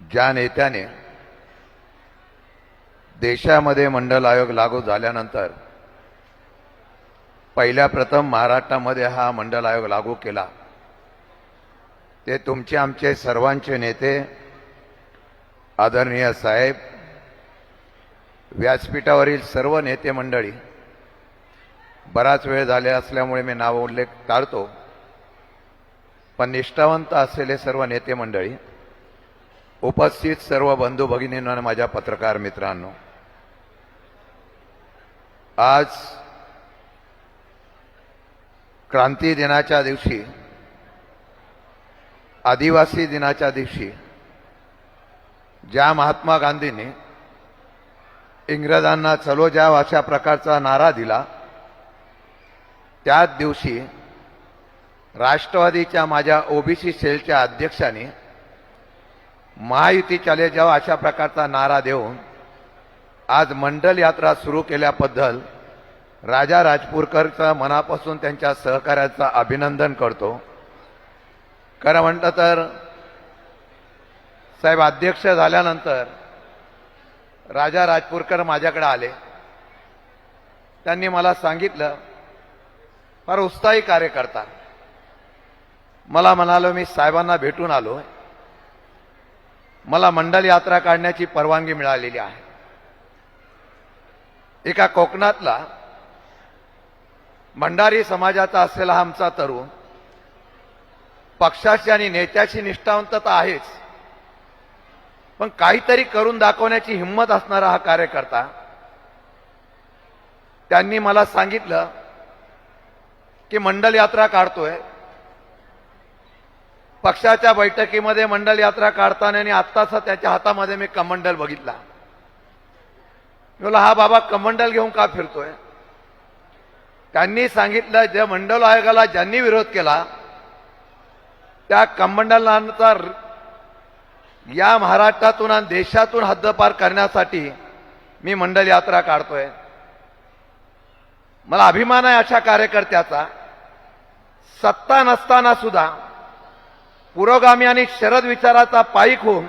ज्या नेत्याने देशामध्ये मंडल आयोग लागू झाल्यानंतर पहिल्या प्रथम महाराष्ट्रामध्ये हा मंडल आयोग लागू केला. ते तुमचे आमचे सर्वांचे नेते आदरणीय साहेब व्यासपीठावरील सर्व नेते मंडळी बराच वेळ झाले असल्यामुळे मी नाव उल्लेख टाळतो. पण निष्ठावंत असलेले सर्व नेते मंडळी उपस्थित सर्व बंधू भगिनींना आणि माझ्या पत्रकार मित्रांनो आज क्रांती दिनाच्या दिवशी आदिवासी दिनाच्या दिवशी ज्या महात्मा गांधींनी इंग्रजांना चलो जाव अशा प्रकारचा नारा दिला त्याच दिवशी राष्ट्रवादीच्या माझ्या ओबीसी सेलच्या अध्यक्षांनी महायुती चाले जाव अशा प्रकारचा नारा देऊन आज मंडल यात्रा सुरू केल्याबद्दल राजा राजपूरकरचं मनापासून त्यांच्या सहकार्याचं अभिनंदन करतो. खरं म्हटलं तर साहेब अध्यक्ष झाल्यानंतर राजा राजपूरकर माझ्याकडे आले. त्यांनी मला सांगितलं फार उत्साही कार्यकर्ता. मला म्हणालो मी साहेबांना भेटून आलो मला मंडल यात्रा काढण्याची परवानगी मिळालेली आहे. एका कोकणातला भंडारी समाजाचा असलेला हा आमचा तरुण पक्षाशी आणि नेत्याची निष्ठावंतता आहेच. पण काहीतरी करून दाखवण्याची हिंमत असणारा हा कार्यकर्ता त्यांनी मला सांगितलं की मंडल यात्रा काढतोय. पक्षाच्या बैठकीमध्ये मंडल यात्रा काढताना आणि आत्ताच त्याच्या हातामध्ये मी कमंडल बघितला. मी बोला हा बाबा कमंडल घेऊन का फिरतोय? त्यांनी सांगितलं ज्या मंडल आयोगाला ज्यांनी विरोध केला त्या कमंडलांचा या महाराष्ट्रातून आणि देशातून हद्दपार करण्यासाठी मी मंडल यात्रा काढतोय. मला अभिमान आहे अशा कार्यकर्त्याचा. सत्ता नसताना सुद्धा पुरोगामी आणि शरद विचाराचा पायीक होऊन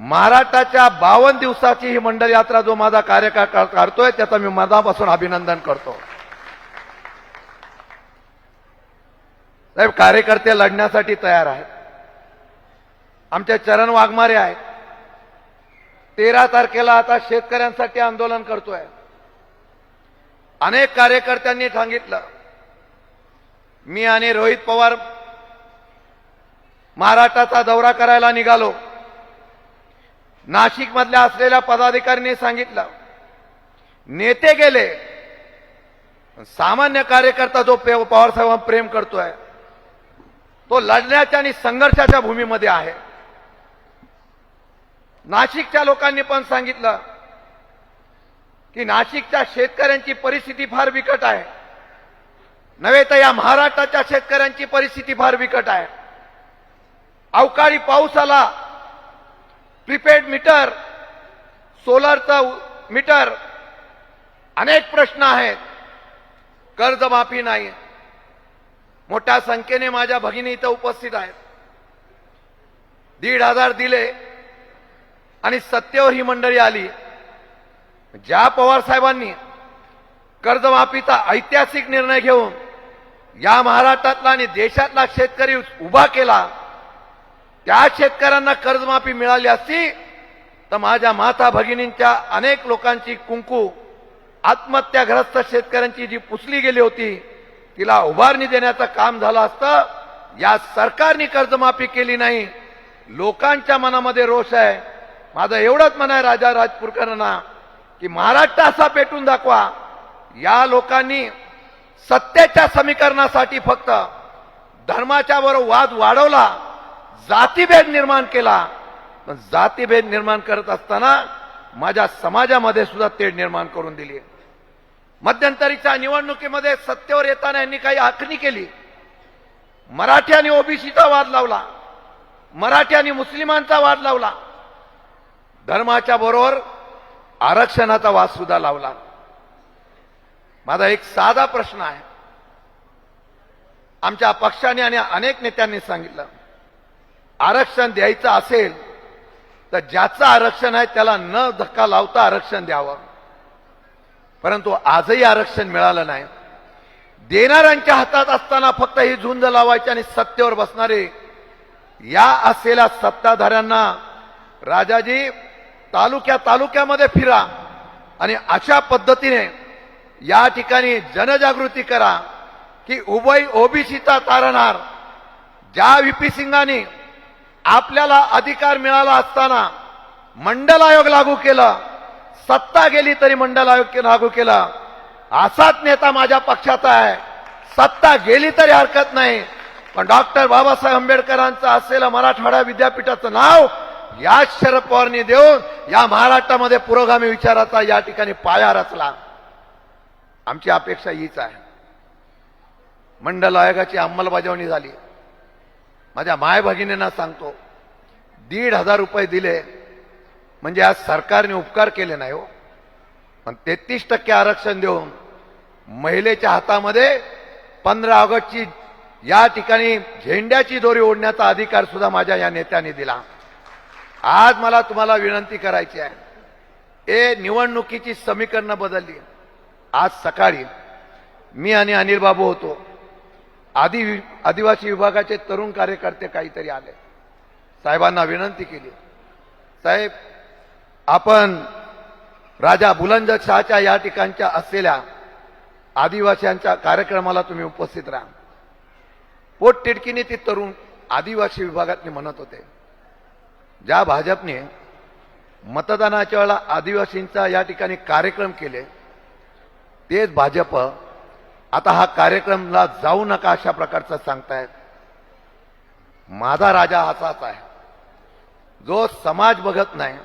महाराष्ट्राच्या बावन्न दिवसाची ही मंडल यात्रा जो माझा कार्यकाळ काढतोय त्याचा मी मनापासून अभिनंदन करतो. साहेब कार्यकर्ते लढण्यासाठी तयार आहेत. आमचे चरण वाघमारे आहेत. तेरा तारखेला आता शेतकऱ्यांसाठी आंदोलन करतोय. अनेक कार्यकर्त्यांनी सांगितलं मी आणि रोहित पवार महाराष्ट्राचा दौरा करायला निघालो. नाशिकमधल्या असलेल्या पदाधिकाऱ्यांनी सांगितलं नेते गेले सामान्य कार्यकर्ता जो पे- पवार प्रेम करतोय तो लढण्याच्या आणि संघर्षाच्या भूमीमध्ये आहे. नाशिकच्या लोकांनी पण सांगितलं की नाशिकच्या शेतकऱ्यांची परिस्थिती फार बिकट आहे. नव्हे तर या महाराष्ट्राच्या शेतकऱ्यांची परिस्थिती फार बिकट आहे. अवकाळी पाऊस आला प्रीपेड मीटर सोलरचं मीटर अनेक प्रश्न आहेत. कर्जमाफी नाही. मोठ्या संख्येने माझ्या भगिनी इथं उपस्थित आहेत. दीड हजार दिले आणि सत्तेवर ही मंडळी आली. ज्या पवार साहेबांनी कर्जमाफीचा ऐतिहासिक निर्णय घेऊन या महाराष्ट्रातला आणि देशातला शेतकरी उभा केला त्या शेतकऱ्यांना कर्जमाफी मिळाली असती तर माझ्या माता भगिनींच्या अनेक लोकांची कुंकू आत्महत्याग्रस्त शेतकऱ्यांची जी पुसली गेली होती तिला उभारणी देण्याचं काम झालं असतं. या सरकारने कर्जमाफी केली नाही. लोकांच्या मनामध्ये रोष आहे. माझं एवढंच मन आहे राजा राजपूरकरांना की महाराष्ट्र असा पेटून दाखवा. या लोकांनी सत्तेच्या समीकरणासाठी फक्त धर्माच्या वाद वाढवला. जातीभेद निर्माण केला. पण जातीभेद निर्माण करत असताना माझ्या समाजामध्ये सुद्धा तेढ निर्माण करून दिली. मध्यंतरीच्या निवडणुकीमध्ये सत्तेवर येताना यांनी काही आखणी केली. मराठी आणि ओबीसीचा वाद लावला. मराठी आणि मुस्लिमांचा वाद लावला. धर्माच्या बरोबर आरक्षणाचा वाद सुद्धा लावला. माझा एक साधा प्रश्न आहे. आमच्या पक्षाने आणि अनेक नेत्यांनी सांगितलं. आरक्षण द्यायचं असेल तर ज्याचं आरक्षण आहे त्याला न धक्का लावता आरक्षण द्यावं. परंतु आजही आरक्षण मिळालं नाही. देणाऱ्यांच्या हातात असताना फक्त ही झुंज लावायची आणि सत्तेवर बसणारे या असलेल्या सत्ताधाऱ्यांना राजाजी तालुक्या तालुक्यामध्ये फिरा आणि अशा पद्धतीने या ठिकाणी जनजागृती करा की उभय ओबीसीचा तारणार ज्या व्हीपी सिंगाने आपल्याला अधिकार मिळाला असताना मंडल आयोग लागू केलं सत्ता गेली तरी मंडल आयोग लागू केला. असाच नेता माझ्या पक्षाचा आहे. सत्ता गेली तरी हरकत नाही. पण डॉक्टर बाबासाहेब आंबेडकरांचं असलेलं मराठवाडा विद्यापीठाचं नाव या शरद पवारनी देऊन या महाराष्ट्रामध्ये पुरोगामी विचाराचा या ठिकाणी पाया रचला. आमची अपेक्षा हीच आहे. मंडल आयोगाची अंमलबजावणी झाली. माझ्या माय भगिनींना सांगतो दीड हजार रुपये दिले म्हणजे आज सरकारने उपकार केले नाही हो. पण तेहतीस टक्के आरक्षण देऊन महिलेच्या हातामध्ये पंधरा ऑगस्टची या ठिकाणी झेंड्याची दोरी ओढण्याचा अधिकार सुद्धा माझ्या या नेत्यांनी दिला. आज मला तुम्हाला विनंती करायची आहे ए निवडणुकीची समीकरणं बदलली. आज सकाळी मी आणि अनिल बाबू होतो. आदि आदिवासी विभागाचे तरुण कार्यकर्ते काहीतरी आले. साहेबांना विनंती केली. साहेब आपण राजा बुलंद शहाच्या या ठिकाणच्या असलेल्या आदिवासीयांच्या कार्यक्रमाला तुम्ही उपस्थित राहा. पोटतिडकीने ती तरुण आदिवासी विभागातले म्हणत होते. ज्या भाजपने मतदानाच्या वेळेला आदिवासींचा या ठिकाणी कार्यक्रम केले तेच भाजप आता हा कार्यक्रमला जाऊ नका अशा प्रकारचं सांगतायत. माझा राजा असाच आहे. जो समाज बघत नाही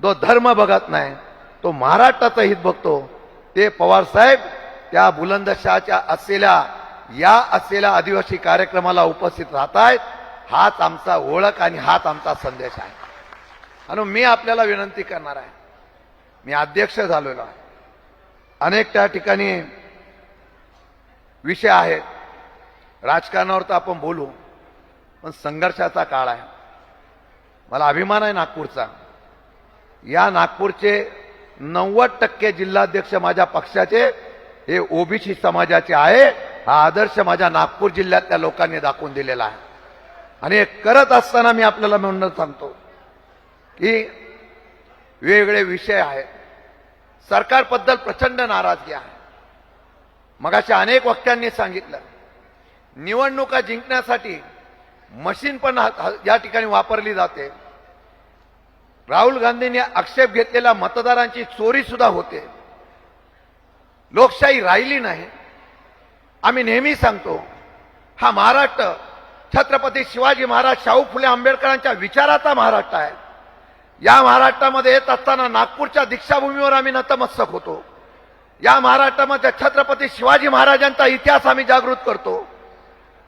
जो धर्म बघत नाही तो महाराष्ट्राचं हित बघतो. ते पवार साहेब त्या बुलंदशाहच्या असलेल्या या असलेल्या आदिवासी कार्यक्रमाला उपस्थित राहत आहेत हाच आमचा ओळख आणि हाच आमचा संदेश आहे. आणि मी आपल्याला विनंती करणार आहे. मी अध्यक्ष झालेलो आहे. अनेक त्या ठिकाणी विषय आहेत राजकारणावर तर आपण बोलू पण संघर्षाचा काळ आहे. मला अभिमान आहे नागपूरचा. या नागपूरचे नव्वद टक्के जिल्हाध्यक्ष माझ्या पक्षाचे हे ओबीसी समाजाचे आहे. हा आदर्श माझ्या नागपूर जिल्ह्यातल्या लोकांनी दाखवून दिलेला आहे. आणि हे करत असताना मी आपल्याला म्हणणं सांगतो की वेगवेगळे विषय आहेत. सरकारबद्दल प्रचंड नाराजगी आहे. मगाशी अनेक वक्त्यांनी सांगितलं. निवडणुका जिंकण्यासाठी मशीन पण या ठिकाणी वापरली जाते. राहुल गांधींनी आक्षेप घेतलेल्या मतदारांची चोरी सुद्धा होते. लोकशाही राहिली नाही. आम्ही नेहमी सांगतो हा महाराष्ट्र छत्रपती शिवाजी महाराज शाहू फुले आंबेडकरांच्या विचाराचा महाराष्ट्र आहे. या महाराष्ट्रामध्ये येत असताना नागपूरच्या दीक्षाभूमीवर आम्ही नतमस्तक होतो. या महाराष्ट्रामध्ये छत्रपती शिवाजी महाराजांचा इतिहास आम्ही जागृत करतो.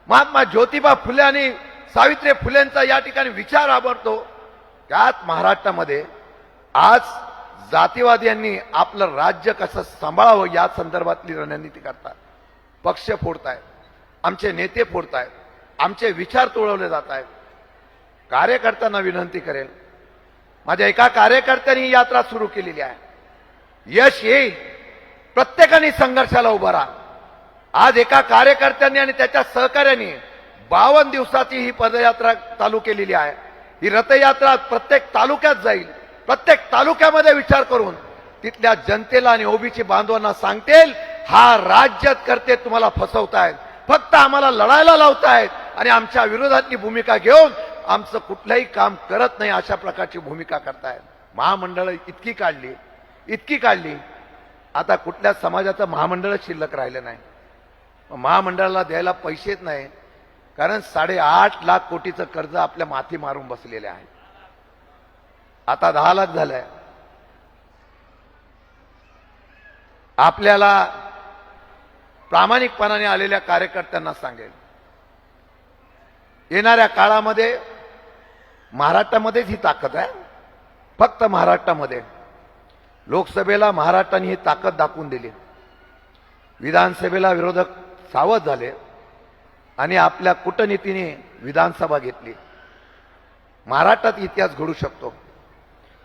महात्मा ज्योतिबा फुले आणि सावित्री फुलेंचा या ठिकाणी विचार आवडतो त्याच महाराष्ट्रामध्ये आज जातीवादी यांनी आपलं राज्य कसं सांभाळावं या संदर्भातली रणनीती करतात. पक्ष फोडतायत. आमचे नेते फोडतायत. आमचे विचार तुळवले जात आहेत कार्यकर्त्यांना विनंती करेल. माझ्या एका कार्यकर्त्यांनी यात्रा सुरू केलेली आहे. यश येईल. प्रत्येकाने संघर्षाला उभा राहा. आज एका कार्यकर्त्यांनी आणि त्याच्या सहकार्याने बावन्न दिवसाची ही पदयात्रा चालू केलेली आहे. ही रथयात्रा प्रत्येक तालुक्यात जाईल. प्रत्येक तालुक्यामध्ये विचार करून तिथल्या जनतेला आणि ओबीसी बांधवांना सांगतील हा राज्यात करते तुम्हाला फसवतायत. फक्त आम्हाला लढायला लावतायत आणि आमच्या विरोधातली भूमिका घेऊन आमचं कुठलंही काम करत नाही अशा प्रकारची भूमिका करतायत. महामंडळ इतकी काढली इतकी काढली. आता कुठल्या समाजाचं महामंडळच शिल्लक राहिलं नाही? महामंडळाला द्यायला पैसेच नाही कारण साडेआठ लाख कोटीचं कर्ज आपल्या माथी मारून बसलेले आहे. आता दहा लाख झालंय. आपल्याला प्रामाणिकपणाने आलेल्या कार्यकर्त्यांना सांगेल. येणाऱ्या काळामध्ये महाराष्ट्रामध्येच ही ताकद आहे. फक्त महाराष्ट्रामध्ये. लोकसभेला महाराष्ट्राने ही ताकद दाखवून दिली. विधानसभेला विरोधक सावध झाले आणि आपल्या कूटनीतीने विधानसभा घेतली. महाराष्ट्रात इतिहास घडू शकतो.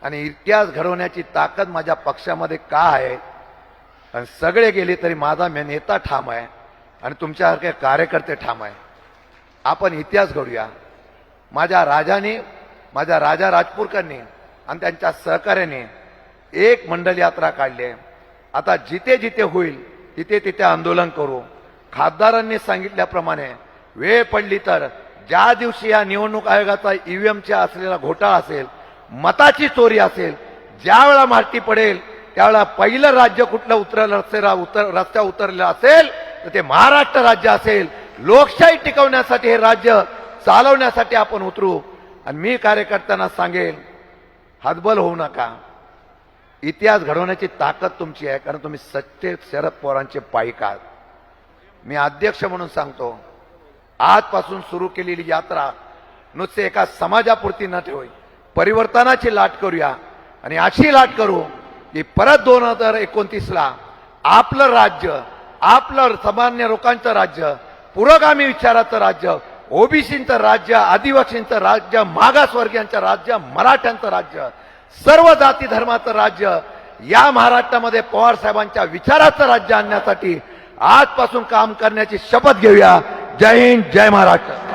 आणि इतिहास घडवण्याची ताकद माझ्या पक्षामध्ये का आहे? आणि सगळे गेले तरी माझा मे- नेता ठाम आहे आणि तुमच्यासारखे कार्यकर्ते ठाम आहे. आपण इतिहास घडूया. माझ्या राजाने माझ्या राजा राजपूरकरांनी आणि त्यांच्या सहकार्याने एक मंडल यात्रा काढली आहे. आता जिथे जिथे होईल तिथे तिथे आंदोलन करू. खासदारांनी सांगितल्याप्रमाणे वेळ पडली तर ज्या दिवशी या निवडणूक आयोगाचा ईव्हीएमचा असलेला घोटाळा असेल मताची चोरी असेल ज्या वेळा मारती पडेल त्यावेळेला पहिलं राज्य कुठलं उतरलं रस्त्याला उतर रस्त्या उतरलं असेल तर ते महाराष्ट्र राज्य असेल. लोकशाही टिकवण्यासाठी हे राज्य चालवण्यासाठी आपण उतरू. आणि मी कार्यकर्त्यांना सांगेल हतबल होऊ नका. इतिहास घडवण्याची ताकद तुमची आहे कारण तुम्ही सच्चे शरद पवारांचे पायिक आहात. मी अध्यक्ष म्हणून सांगतो आजपासून सुरू केलेली यात्रा नुसते एका समाजापुरती न ठेवी परिवर्तनाची लाट करूया आणि अशी लाट करू की परत दोन हजार एकोणतीसला आपलं राज्य आपलं सामान्य लोकांचं राज्य पुरोगामी विचाराचं राज्य ओबीसींचं राज्य आदिवासींचं राज्य मागासवर्गीयांचं राज्य मराठ्यांचं राज्य सर्व जाती धर्माचं राज्य या महाराष्ट्रामध्ये पवार साहेबांच्या विचाराचं राज्य आणण्यासाठी आजपासून काम करण्याची शपथ घेऊया. जय हिंद जय महाराष्ट्र.